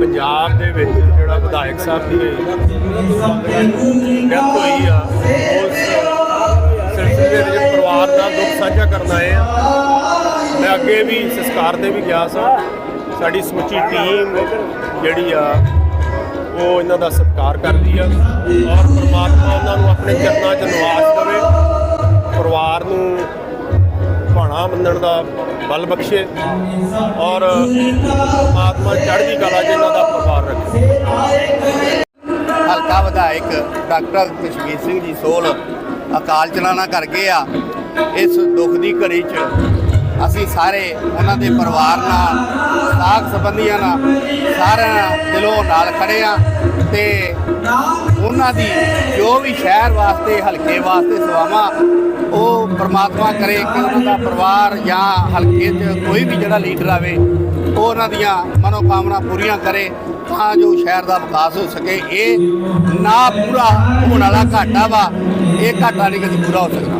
ਪੰਜਾਬ ਦੇ ਵਿੱਚ ਜਿਹੜਾ ਵਿਧਾਇਕ ਸਾਹਿਬ ਦੀ ਡੈਥ ਹੋਈ ਆ, ਉਸ ਸਿਲਸਿਲੇ ਦੇ ਵਿੱਚ ਪਰਿਵਾਰ ਦਾ ਦੁੱਖ ਸਾਂਝਾ ਕਰਨ ਆਏ ਆ। ਮੈਂ ਅੱਗੇ ਵੀ ਸੰਸਕਾਰ ਤੇ ਵੀ ਗਿਆ ਸਾਂ। ਸਾਡੀ ਸਮੁੱਚੀ ਟੀਮ ਜਿਹੜੀ ਆ, ਉਹ ਇਹਨਾਂ ਦਾ ਸਤਿਕਾਰ ਕਰਦੀ ਆ ਔਰ ਪਰਮਾਤਮਾ ਉਹਨਾਂ ਨੂੰ ਆਪਣੇ ਚਰਨਾਂ 'ਚ ਨਿਵਾਸ ਦੇਵੇ। ਪਰਿਵਾਰ ਨੂੰ ਭਾਣਾ ਮੰਨਣ ਦਾ ਬਲ ਬਖਸ਼ੇ ਔਰ ਚੜ੍ਹਦੀ ਕਲਾ 'ਚ ਇਹਨਾਂ ਦਾ ਪਰਿਵਾਰ ਰੱਖੇ ਹਲਕਾ ਵਿਧਾਇਕ ਡਾਕਟਰ ਕਸ਼ਮੀਰ ਸਿੰਘ ਜੀ ਸੋਲ ਅਕਾਲ ਚਲਾਣਾ ਕਰ ਗਏ ਆ। ਇਸ ਦੁੱਖ ਦੀ ਘੜੀ 'ਚ ਅਸੀਂ ਸਾਰੇ ਉਹਨਾਂ ਦੇ ਪਰਿਵਾਰ ਨਾਲ ਸਾਥ ਸੰਬੰਧੀਆਂ ਨਾਲ, ਸਾਰਿਆਂ ਨਾਲ ਦਿਲੋਂ ਨਾਲ ਖੜੇ ਆ ਤੇ ਉਹਨਾਂ ਦੀ ਜੋ ਵੀ ਸ਼ਹਿਰ ਵਾਸਤੇ, ਹਲਕੇ ਵਾਸਤੇ ਸੇਵਾਵਾਂ, ਉਹ ਪ੍ਰਮਾਤਮਾ ਕਰੇ ਕਿ ਉਹਨਾਂ ਦਾ ਪਰਿਵਾਰ ਜਾਂ ਹਲਕੇ 'ਚ ਕੋਈ ਵੀ ਜਿਹੜਾ ਲੀਡਰ ਆਵੇ, ਉਹ ਉਹਨਾਂ ਦੀਆਂ ਮਨੋਕਾਮਨਾ ਪੂਰੀਆਂ ਕਰੇ ਤਾਂ ਜੋ ਸ਼ਹਿਰ ਦਾ ਵਿਕਾਸ ਹੋ ਸਕੇ। ਇਹ ਨਾ ਪੂਰਾ ਹੋਣ ਵਾਲਾ ਘਾਟਾ ਵਾ, ਇਹ ਘਾਟਾ ਨਹੀਂ ਕਦੇ ਪੂਰਾ ਹੋ ਸਕਦਾ।